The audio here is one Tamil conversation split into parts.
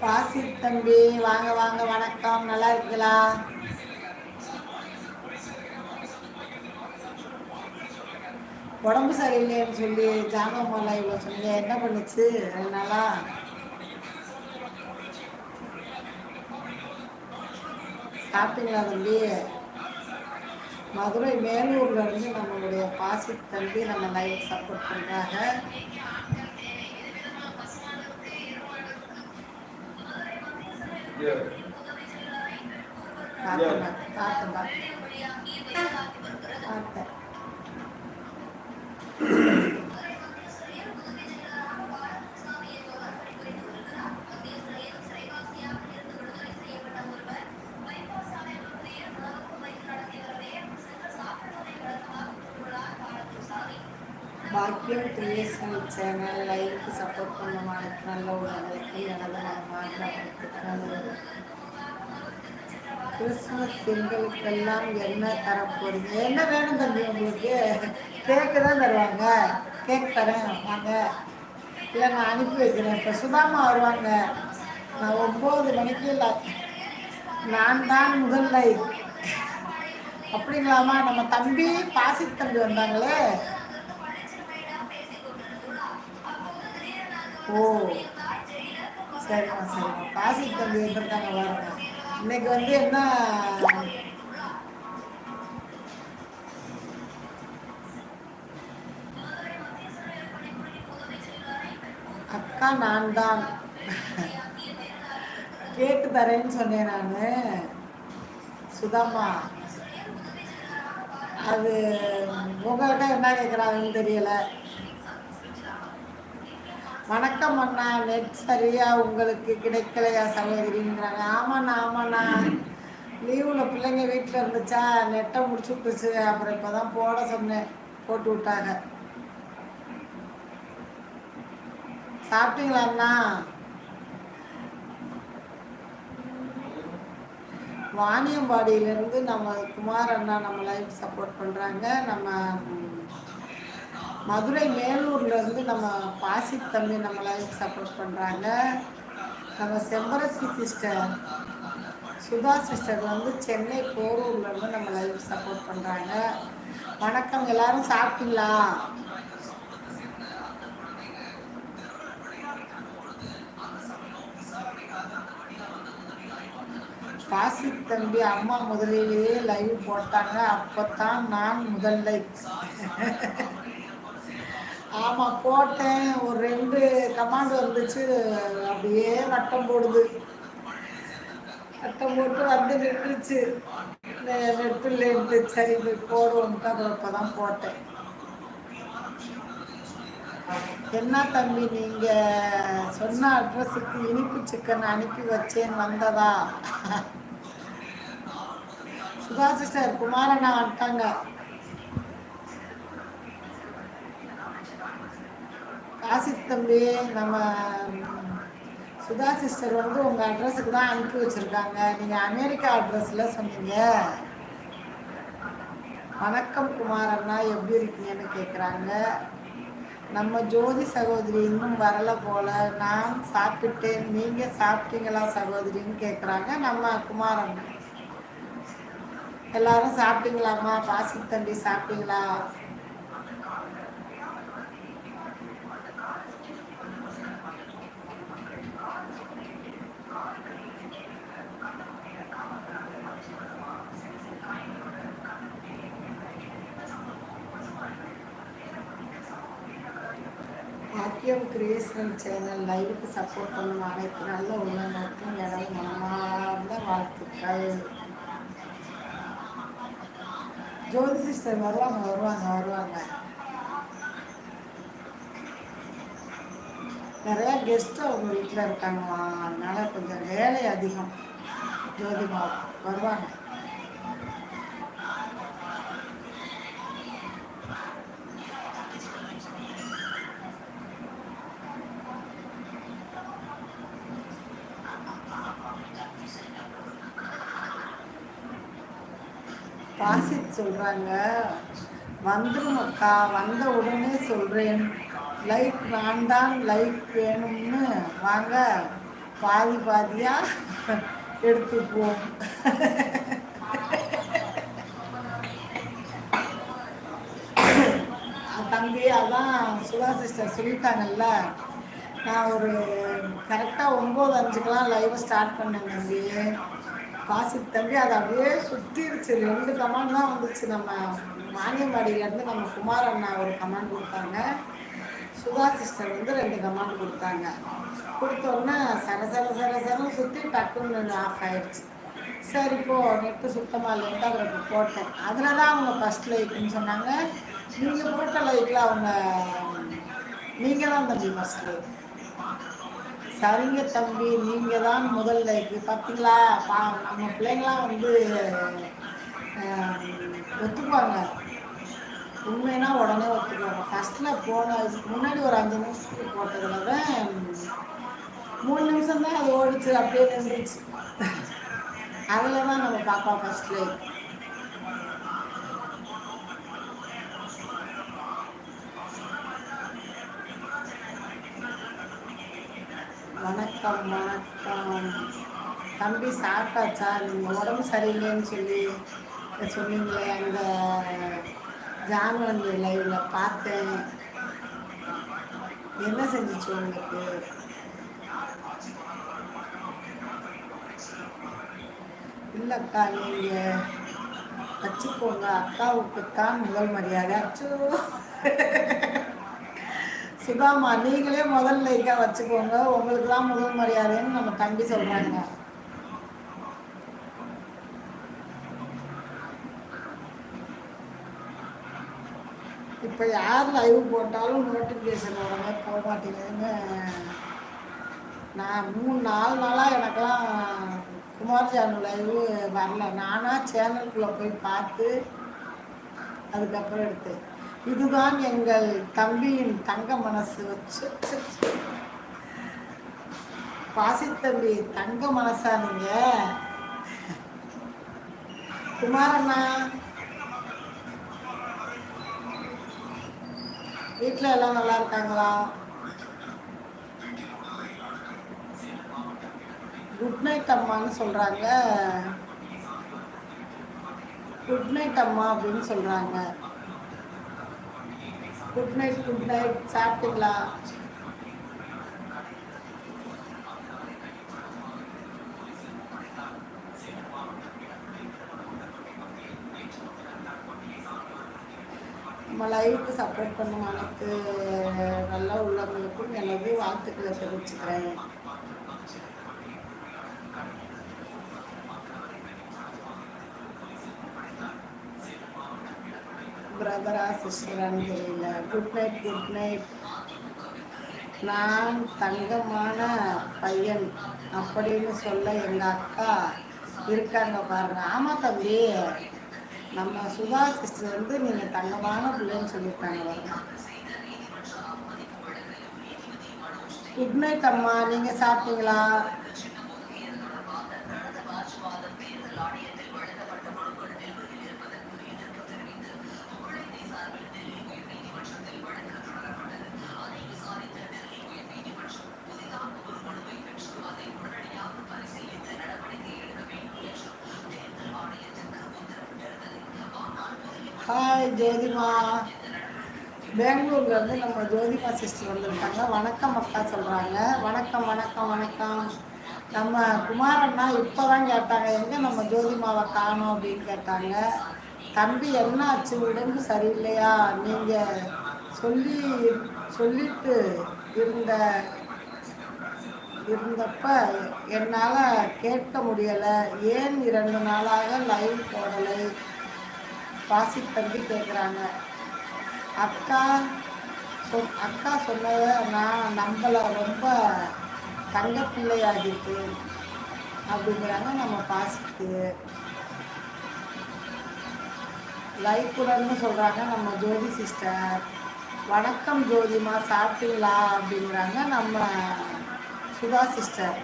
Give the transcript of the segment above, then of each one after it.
பாசி தம்பி வாங்க வாங்க வணக்கம். நல்லா இருக்கீங்களா? உடம்பு சரியில்லைன்னு சொல்லி ஜானகமாலா இவ்வளோ சொன்னீங்க. என்ன பண்ணுச்சு? ரெண்டு சாப்பிட்டீங்களா தம்பி? மதுரை மேலூர்ல இருந்து நம்மளுடைய பாசி தம்பி நம்ம லைஃப் சப்போர்ட் பண்ணுறாங்க பார்த்தேன் பார்த்தேன் பார்த்தேன் பார்த்தேன் பாக்கியம் சேனல் லைவுக்கு சப்போர்ட் பண்ண மாட்டேன் நல்ல உள்ளவங்களுக்கு எனது மனமார்ந்த வாழ்த்துக்கள் கிறிஸ்மஸ் எங்களுக்கெல்லாம் என்ன தரப்போறீங்க என்ன வேணும் தம்பி உங்களுக்கு கேக்கு தான் தருவாங்க கேக் தரேன் வாங்க இல்லை நான் அனுப்பி வைக்கிறேன் இப்போ சுதாமா வருவாங்க நான் ஒம்பது மணிக்கு இல்லை நான் தான் முதல் லைஃப் அப்படிங்களாமா நம்ம தம்பி பாசி தம்பி வந்தாங்களே ஓ சரிம்மா சரிம்மா. பாசி தம்பி வந்திருக்காங்க பாருங்க இன்னைக்கு வந்து என்ன? அக்கா நான் தான் கேட்டு தரேன்னு சொன்னேன் நான். சுதாமா அது உங்கள்கிட்ட என்ன கேட்குறாங்கன்னு தெரியலை. வணக்கம் அண்ணா. நெட் சரியா உங்களுக்கு கிடைக்கலையா சகோதரிங்கிறாங்க. ஆமாண்ணா ஆமாண்ணா. லீவில் பிள்ளைங்க வீட்டில் இருந்துச்சா? நெட்டை முடிச்சு விட்டுச்சு அப்புறம் இப்போ தான் போட சொன்னேன். போட்டு விட்டாங்க. சாப்பிட்டீங்களா அண்ணா? வாணியம்பாடியிலேருந்து நம்ம குமார் அண்ணா நம்ம லைஃப் சப்போர்ட் பண்ணுறாங்க நம்ம மதுரை மேலூர்லேருந்து நம்ம பாசி தம்பி நம்ம சப்போர்ட் பண்ணுறாங்க நம்ம செம்பரத்தி சிஸ்டர் சுதா சிஸ்டர் வந்து சென்னை போரூர்லேருந்து நம்ம லைவ் சப்போர்ட் பண்ணுறாங்க வணக்கம் எல்லாரும் சாப்பிட்டீங்களா? பாசி தம்பி அம்மா முதலிலேயே லைவ் போட்டாங்க. அப்போத்தான் நான் முதல் லைஃப் ஆமாம் போட்டேன். ஒரு ரெண்டு கமாண்ட் வந்துச்சு. அப்படியே வட்டம் போடுது. வட்டம் போட்டு வந்து நின்றுச்சு. நெட்டில் சரி போய் போடுவோம்ட்டு இப்போ தான் போட்டேன். என்ன தம்பி நீங்கள் சொன்ன அட்ரஸுக்கு இனிப்பு சிக்கன் அனுப்பி வச்சேன் வந்ததா? சுதா சிஸ்டர் குமாரண்ணா வந்துட்டாங்க. ஆசித் தம்பி நம்ம சுதா சிஸ்டர் வந்து உங்கள் அட்ரஸுக்கு தான் அனுப்பி வச்சுருக்காங்க. நீங்கள் அமெரிக்கா அட்ரஸில் சொன்னீங்க. வணக்கம் குமார் அண்ணா எப்படி இருக்கீங்கன்னு கேட்குறாங்க நம்ம ஜோதி சகோதரி இன்னும் வரல போல. நான் சாப்பிட்டேன். நீங்கள் சாப்பிட்டீங்களா சகோதரின்னு கேட்குறாங்க நம்ம குமார் அண்ணா. எல்லாரும் சாப்பிட்டீங்களாம்மா? பாசித் தம்பி சாப்பிட்டீங்களா? நித்யம் கிரியேஷனல் சேனல் லைவுக்கு சப்போர்ட் பண்ணும் அனைத்து நல்ல உள்ளங்களுக்கும் எனது மனமார்ந்த வாழ்த்துக்கள். ஜோதி சிஸ்டர் வருவாங்க வருவாங்க வருவாங்க. நிறைய கெஸ்ட் அவங்க வீட்டில் இருக்காங்கம்மா. அதனால கொஞ்சம் வேலை அதிகம். ஜோதிமா வருவாங்க. பாசித் சொல்கிறாங்க வந்துடும் அக்கா வந்த உடனே சொல்கிறேன் லைக் நான் தான் லைக் வேணும்னு. வாங்க பாதி பாதியாக எடுத்துப்போம். தம்பி அதான் சுதா சிஸ்டர் சொல்லிட்டாங்கல்ல. நான் ஒரு கரெக்டாக ஒம்பது அஞ்சுக்கெலாம் லைவை ஸ்டார்ட் பண்ணேன் தம்பி. காசி தம்பி அதை அப்படியே சுற்றிருச்சு ரெண்டு கமாண்ட் தான் வந்துச்சு. நம்ம மானியம்பாடியிலேருந்து நம்ம குமார் அண்ணா ஒரு கமாண்ட் கொடுத்தாங்க. சுதா சிஸ்டர் வந்து ரெண்டு கமாண்ட் கொடுத்தாங்க. கொடுத்தோன்னே சர சர சர சரம் சுற்றி டக்குன்னு ஆஃப் ஆயிடுச்சு. சரி இப்போ நெட்டு சுத்தமாக இல்லைன்ட்டு அவருக்கு போட்டேன். அதில் தான் அவங்க ஃபஸ்ட் லைக்குன்னு சொன்னாங்க. நீங்கள் போட்ட லைக்கில் அவங்க நீங்கள் தான் தம்பி ஃபஸ்ட் லைக். சரிங்க தம்பி நீங்கள் தான் முதல் லைக்கு பார்த்தீங்களா பா நம்ம பிள்ளைங்களாம் வந்து ஒத்துக்குவாங்க. உண்மைனா உடனே ஒத்துக்குவாங்க. ஃபஸ்ட்டில் போன முன்னாடி ஒரு அஞ்சு நிமிஷத்துக்கு போட்டதில் தான் மூணு நிமிஷம் தான் அது ஓடிச்சு அப்படியே நின்றுச்சு. அதில் தான் நம்ம பார்ப்போம் ஃபஸ்ட் லைக் வணக்கம் வணக்கம் தம்பி சாப்பிட்டாச்சா? நீங்கள் உடம்பு சரியில்லைன்னு சொல்லி சொன்னீங்களே அந்த ஜான்வரி லைவில் பார்த்தேன். என்ன செஞ்சிச்சு உங்களுக்கு? இல்லைக்கா நீங்கள் வச்சுக்கோங்க. அக்காவுக்கு தான் முதல் மரியாதை. அச்சோ. சுதாமா நீங்களே முதல் லைக்காக வச்சுக்கோங்க. உங்களுக்கு தான் முதல் மரியாதைன்னு நம்ம தம்பி சொல்கிறாங்க இப்போ யார் லைவ் போட்டாலும் நோட்டிஃபிகேஷன் உடனே போக மாட்டேங்குதுன்னு நான் மூணு நாலு நாளாக எனக்கெல்லாம் குமார் சேனல் லைவ் வரல. நானாக சேனலுக்குள்ளே போய் பார்த்து அதுக்கப்புறம் எடுத்தேன். இதுதான் எங்கள் தம்பியின் தங்க மனசு. வச்சு பாசித்தம்பி தங்க மனசா நீங்க? குமாரண்ணா. வீட்டில் எல்லாம் நல்லா இருக்காங்களா? குட் நைட் அம்மான்னு சொல்கிறாங்க குட் நைட் அம்மா அப்படின்னு சொல்கிறாங்க குட் நைட் குட் நைட் சாப்பிட்டீங்களா? நம்ம லைஃப்க்கு சப்போர்ட் பண்ணும் அனைத்து நல்ல உள்ளவங்களுக்கும் எனது வாழ்த்துக்களை தெரிவிச்சுக்கிறேன். பிரதரா சிஸ்டரான்னு தெரியல குட் நைட் குட் நைட் நான் தங்கமான பையன் அப்படின்னு சொல்ல எங்கள் அக்கா இருக்காங்க பாருங்க ஆமாம் தம்பி நம்ம சுதா சிஸ்டர் வந்து நீங்கள் தங்கமான பிள்ளைன்னு சொல்லியிருக்காங்க பாருங்க குட் நைட் அம்மா நீங்கள் சாப்பிட்டீங்களா ஹாய் ஜோதிமா பெங்களூர்லேருந்து நம்ம ஜோதிமா சிஸ்டர் வந்திருக்காங்க. வணக்கம் அக்கா சொல்கிறாங்க வணக்கம் வணக்கம் வணக்கம். நம்ம குமாரண்ணா இப்போ தான் கேட்டாங்க எங்கே நம்ம ஜோதிமாவை காணும்? அப்படின்னு கேட்டாங்க. தம்பி என்ன ஆச்சு? உடம்பு சரியில்லையா? நீங்கள் சொல்லி சொல்லிட்டு இருந்த இருந்தப்ப என்னால் கேட்க முடியலை. ஏன் இரண்டு நாளாக லைவ் போடலை? வாசித் தம்பி கேட்குறாங்க அக்கா சொ அக்கா சொன்னதை நான் நம்மளை ரொம்ப தங்க பிள்ளையாகிட்டு அப்படிங்கிறாங்க நம்ம பாசிக்கு. லைக்குடன்னு சொல்கிறாங்க நம்ம ஜோதி சிஸ்டர். வணக்கம் ஜோதிமா சாப்பிட்டீங்களா? அப்படிங்கிறாங்க நம்ம சுதா சிஸ்டர்.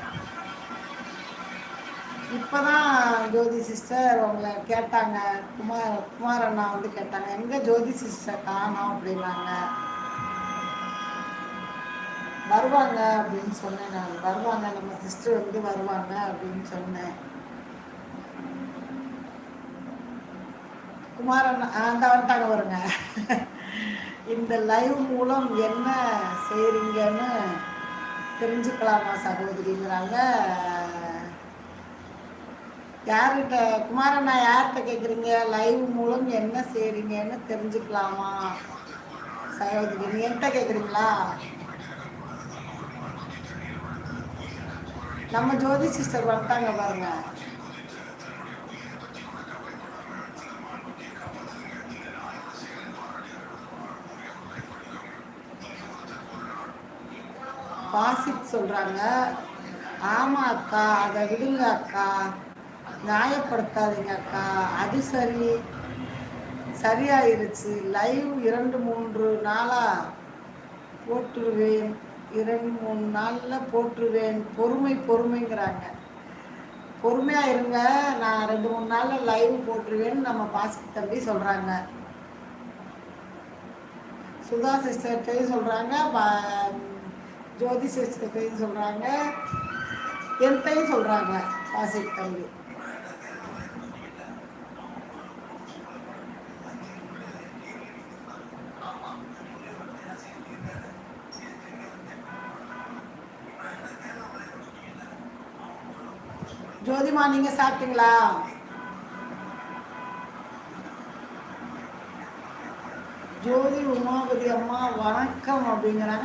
இப்போ தான் ஜோதி சிஸ்டர் உங்களை கேட்டாங்க. குமார் குமார் அண்ணா வந்து கேட்டாங்க. எங்கே ஜோதி சிஸ்டர் காணோம் அப்படின்னாங்க. வருவாங்க அப்படின்னு சொன்னேன் நான். வருவாங்க நம்ம சிஸ்டர் வந்து வருவாங்க அப்படின்னு சொன்னேன். குமாரன் அந்த வந்துட்டாங்க வருங்க. இந்த லைவ் மூலம் என்ன செய்கிறீங்கன்னு தெரிஞ்சுக்கலாமா சகோதரிங்கிறாங்க யார்கிட்ட குமாரண்ணா யார்கிட்ட கேட்குறீங்க லைவ் மூலம் என்ன செய்கிறீங்கன்னு தெரிஞ்சுக்கலாமா? சகோதரி நீ என்கிட்ட கேட்குறீங்களா நம்ம ஜோதி சிஸ்டர் வந்துட்டாங்க பாருங்க. பாசித் சொல்றாங்க. ஆமா அக்கா அதை விடுங்க அக்கா. நியாயப்படுத்தாதீங்க அக்கா. அது சரி. சரியாயிருச்சு. லைவ் இரண்டு மூன்று நாளா போட்டுருவேன் இரண்டு மூணு நாளில் போட்டுருவேன் பொறுமை பொறுமைங்கிறாங்க. பொறுமையாக இருங்க. நான் ரெண்டு மூணு நாளில் லைவ் போட்டுருவேன்னு நம்ம பாஸ்கி தம்பி சொல்கிறாங்க சுதா சிஸ்டர்கிட்டையும் சொல்கிறாங்க ஜோதி சிஸ்டர்கிட்டையும் சொல்கிறாங்க என்கிட்டையும் சொல்கிறாங்க பாசிக் தம்பி. ஜோதிமா நீங்க சாப்பிட்டீங்களா? ஜோதி உமாபதி அம்மா வணக்கம் அப்படிங்கிறாங்க.